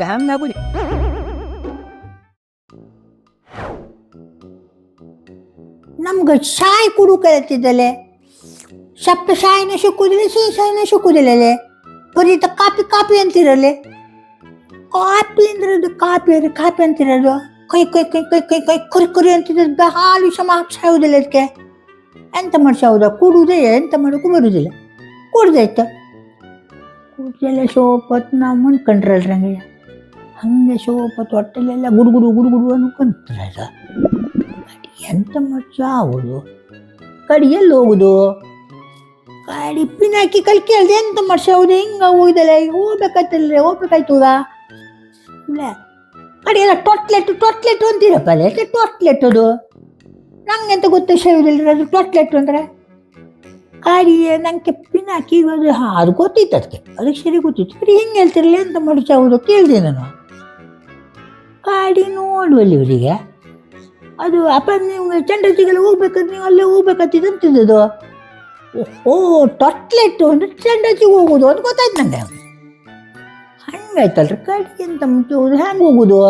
Dam ನಾಗುಡಿ ನಮ್ಗೆ ಶಾಯಿ ಕುಡು ಕರೆತಿದ್ದಲೆ. ಸಪ್ತ ಶಾಯಿನ ಸಿಕ್ಕುದಿಲ್ಲ ಸಿಹಿ ಶಾಯಿನ ಸಿಕ್ಕುದಿಲ್ಲಲೆ ಬರೀತ ಕಾಪಿ ಕಾಪಿ ಅಂತಿರಲೆ. ಕಾಪಿ ಅಂದ್ರೆ ಅದು ಕಾಪಿ ಅಂದ್ರೆ ಕಾಪಿ ಅಂತಿರೋದು. ಕೈ ಕೈ ಕೈ ಕೈ ಕೈ ಕೈ, ಕುರಿ ಕುರಿ ಅಂತಿದ್ದು ಹಾಲು ಸಮ ಮಾರ್ಕ್ಸ್ ಆಗುದಿಲ್ಲ ಅದಕ್ಕೆ ಎಂತ ಮಾಡ್ಸಿ ಹೌದಾ ಕುಡುವುದೇ ಎಂತ ಮಾಡೋಕ್ಕೂ ಬರುವುದಿಲ್ಲ ಕುಡ್ದಾಯ್ತು. ಕುಡ್ದೆಲ್ಲ ಶೋಪತ್ ನಾವು ಮನ್ಕೊಂಡ್ರಲ್ರಿ ಹಂಗೆ ಹಂಗೆ ಶೋಪತ್ ಹೊಟ್ಟೆಲೆಲ್ಲ ಗುಡುಗುಡು ಗುಡುಗುಡು ಅನ್ಕೊಂತಾರೆ ಎಂತ ಮಚ್ಚ ಆಗೋದು? ಕಡಿ ಎಲ್ಲಿ ಹೋಗುದು? ಕಡಿ ಪಿನಾಕಿ ಕಲ್ ಕೇಳ್ದೆ ಎಂತ ಮರ್ಷ ಹೌದು ಹಿಂಗ ಹೋಗಿದಲ್ಲ ಈಗ ಹೋಗ್ಬೇಕಾಯ್ತಲ್ಲ ಹೋಗ್ಬೇಕಾಯ್ತದ ಇಲ್ಲ. ಕಡಿ ಎಲ್ಲ ಟೊಟ್ಲೆಟ್ ಟೊಟ್ಲೆಟ್ ಅಂತೀರಪ್ಪ ಟೊಟ್ಲೆಟ್ ಅದು ನಂಗೆ ಎಂತ ಗೊತ್ತು ಅದು ಟೊಟ್ಲೆಟ್ ಅಂದ್ರೆ? ಕಾಡಿ ನಂಗೆ ಪಿನಾಕಿ ಅದು ಹಾಂ ಅದು ಗೊತ್ತಿತ್ತು ಅದಕ್ಕೆ. ಅದಕ್ಕೆ ಸರಿ ಗೊತ್ತಿತ್ತು. ಸರಿ, ಹೆಂಗೆ ಹೇಳ್ತಿರಲಿ ಅಂತ ಮಾಡುಚ ಹೌದು ಕೇಳಿದೆ ನಾನು. ಕಾಡಿ ನೋಡುವಲ್ಲಿ ಇವರಿಗೆ. ಅದು ಅಪ್ಪ ನೀವು ಚಂಡತಿಗೆಲ್ಲ ಹೋಗ್ಬೇಕಂತ ನೀವು ಅಲ್ಲೇ ಹೋಗ್ಬೇಕಂತಿದ್ದು ಅಂತಿದ್ದದು. ಓ ಟೊಟ್ಲೆಟ್ಟು ಅಂದ್ರೆ ಚಂಡತಿಗೆ ಹೋಗೋದು ಅಂತ ಗೊತ್ತಾಯ್ತು ನಂಗೆ. ಹಂಗಾಯ್ತಲ್ರಿ ಕಾಡಿ ಅಂತ ಮುಂಚೆ ಹೋಗುದು ಹೆಂಗೆ ಹೋಗುದು?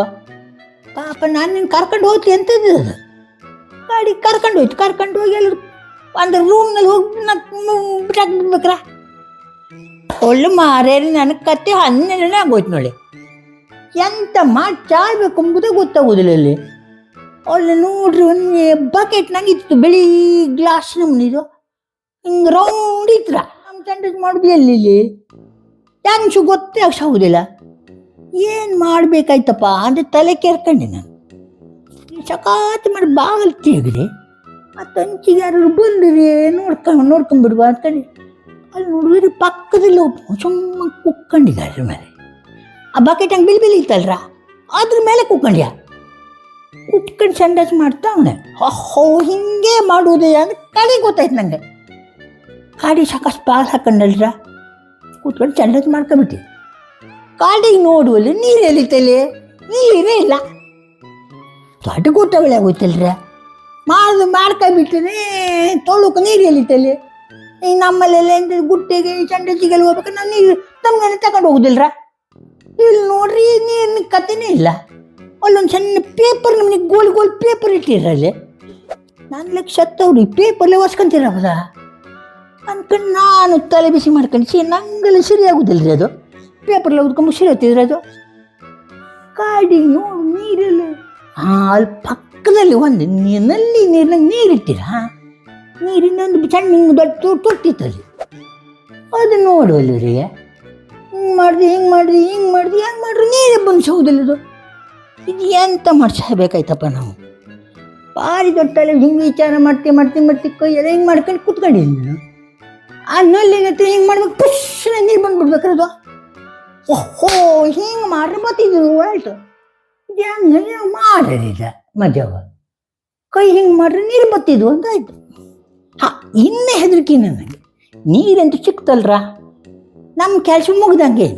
ಪಾಪ ನಾನು ನಿನ್ನ ಕರ್ಕೊಂಡು ಹೋಗ್ತಿ ಅಂತಿದ್ದು ಅದು ಗಾಡಿ ಕರ್ಕೊಂಡು ಹೋಯ್ತು, ಕರ್ಕೊಂಡು ಹೋಗಿ ಅಲ್ಲಿ ಒಂದು ರೂಮ್ನಲ್ಲಿ ಹೋಗಿ ಬಿಟ್ಟಾಕ್ಬಿಡ್ಬೇಕ್ರ ಒಳ್ಳೆ ಮಾರೇರಿ ನನಗೆ ಕತ್ತೆ ಹನ್ನೆರಡನೇ ಆಗೋಯ್ತು ನೋಡಿ. ಎಂತ ಮಾಡಿ ಚಾಡ್ಬೇಕು ಎಂಬುದೇ ಗೊತ್ತಾಗೋದಿಲ್ಲ ಇಲ್ಲಿ. ಒಳ್ಳೆ ನೋಡ್ರಿ ಒಂದು ನಂಗೆ ಇತ್ತು, ಬಿಳಿ ಗ್ಲಾಸ್ ನಮ್ಮನಿದು ಹಿಂಗೆ ರೌಂಡ್ ಇತ್ರ ನಮ್ಮ ಚಂಡಜ್ ಮಾಡುದು ಎಲ್ಲಿ ಇಲ್ಲಿ? ಗೊತ್ತೇ ಗೊತ್ತೇ ಆಗೋದಿಲ್ಲ ಏನು ಮಾಡಬೇಕಾಯ್ತಪ್ಪ? ಅಂದರೆ ತಲೆ ಕೆರ್ಕೊಂಡೆ ನಾನು. ಸಖಾತ್ ಮಾಡಿ ಬಾಗಲ್ ತೆಗೆದೆ ಆ ತಂಚಿಗಾರರು ಯಾರು ಬಂದ್ರಿ ನೋಡ್ಕೊಂಡು ನೋಡ್ಕೊಂಡ್ಬಿಡುವ ಅಂತೇಳಿ. ಅಲ್ಲಿ ನೋಡಿದ್ರೆ ಪಕ್ಕದಲ್ಲಿ ಒಬ್ಬ ಸುಮ್ಮ ಕುಕ್ಕೊಂಡಿದ್ದಾರೆ ಮೇಲೆ ಆ ಬಕೆಟ್ ಹಂಗೆ ಬಿಲ್ ಬಿಲ್ ಅದ್ರ ಮೇಲೆ ಕುಕ್ಕೊಂಡ್ಯ ಕುತ್ಕೊಂಡು ಸಂಡಾಸ್ ಮಾಡ್ತಾ ಅವನೆ. ಅಹೋ, ಹಿಂಗೆ ಮಾಡುವುದೇ ಅಂತ ಕಡೆ ಗೊತ್ತಾಯ್ತು ನನಗೆ ಕಾಡಿ ಸಾಕಷ್ಟು ಪಾಸ್ ಹಾಕೊಂಡಲ್ರ? ಕೂತ್ಕೊಂಡು ಸಂಡಾಸ್ ಮಾಡ್ಕೊಂಬಿಟ್ಟು. ಕಾಡಿಗೆ ನೋಡುವಲ್ಲಿ ನೀರು ಎಲಿತಲೆ ನೀರೇ ಇಲ್ಲ. ದೊಡ್ಡ ಗೊತ್ತಾಗಲೇ ಆಗೋಯ್ತಲ್ರ ಮಾಡು ಮಾಡ್ಕೊಂಬಿಟ್ಟನೆ ತೊಳಕ್ಕೆ ನೀರು ತಲೆ ಈ ನಮ್ಮಲ್ಲೆಲ್ಲ ಎಂತ ಗುಟ್ಟೆಗೆ ಸಂಡಸಿಗೆಲ್ಲ ಹೋಗ್ಬೇಕು, ನಾನು ನೀರು ನಮ್ಗೆ ತಗೊಂಡು ಹೋಗುದಿಲ್ರ? ಇಲ್ಲಿ ನೋಡ್ರಿ ನೀರಿನ ಕಥೆನೇ ಇಲ್ಲ. ಅಲ್ಲೊಂದು ಸಣ್ಣ ಪೇಪರ್ ನಮಗೆ ಗೋಲ್ ಗೋಲ್ ಪೇಪರ್ ಇಟ್ಟಿರಲ್ಲಿ ನಾನು ಲಕ್ಷ ಸತ್ತವ್ರಿ ಪೇಪರ್ಲೆ ಒಸ್ಕೊಂತೀರಲ್ಲ ಅನ್ಕೊಂಡು ನಾನು ತಲೆ ಬಿಸಿ ಮಾಡ್ಕೊಂಡು ಸಿ ನಂಗೆಲ್ಲ ಸರಿ ಆಗುದಿಲ್ಲ ರೀ ಅದು ಪೇಪರ್ಲೆ ಓದ್ಕೊಂಬ ಸರಿ ಹೋಗ್ತಿದ್ರೆ ಅದು. ಕಾಡಿ ನೋಡು ನೀರೆಲ್ಲ ಹಾಂ ಅಲ್ಲಿ ಪಕ್ಕದಲ್ಲಿ ಒಂದು ನಲ್ಲಿ ನೀರಿನ ನೀರಿಟ್ಟಿರ? ನೀರಿನೊಂದು ಸಣ್ಣ ದೊಡ್ಡ ತೊಟ್ಟಿತ್ತಲ್ಲಿ. ಅದು ನೋಡುವಲ್ಲಿ ರೀ. ಹಿಂಗೆ ಮಾಡಿದೆ ಹಿಂಗೆ ಮಾಡಿದೆ ಹಿಂಗೆ ಮಾಡಿದೆ, ಹೆಂಗೆ ಮಾಡ್ರಿ? ನೀರೇ ಬಂದು ಸೌದಿಲ್ಲ ಇದು ಇದು ಎಂತ ಮಾಡ್ಸಬೇಕಾಯ್ತಪ್ಪ ನಾವು? ಭಾರಿ ದೊಡ್ಡಲ್ಲಿ ಹಿಂಗೆ ವಿಚಾರ ಮಾಡ್ತಿ ಮಾಡ್ತಿ ಮಾಡ್ತಿ ಎಲ್ಲ ಹಿಂಗೆ ಮಾಡ್ಕೊಂಡು ಕುತ್ಕೊಂಡಿದ್ದೀನಿ ನಾನು. ಆ ನಲ್ಲಿಗೆ ಹಿಂಗೆ ಮಾಡ್ಬೇಕು ಪುಷ್ಣ ನೀರು ಬಂದ್ಬಿಡ್ಬೇಕ್ರಿ ಅದು. ಓಹೋ, ಹಿಂಗೆ ಮಾಡ್ರೆ ಬತ್ತಿದ್ರು ಆಯ್ತು. ಇದು ಹೆಂಗೆ ಮಾಡಿದ ಮಜವ. ಕೈ ಹಿಂಗೆ ಮಾಡ್ರೆ ನೀರು ಬತ್ತಿದ್ವು ಅಂತ ಆಯ್ತು ಹಾ, ಇನ್ನೇ ಹೆದರಿಕೆ ನನಗೆ. ನೀರಂತೂ ಸಿಕ್ತಲ್ರ? ನಮ್ಮ ಕೆಲಸ ಮುಗ್ದಂಗೆ.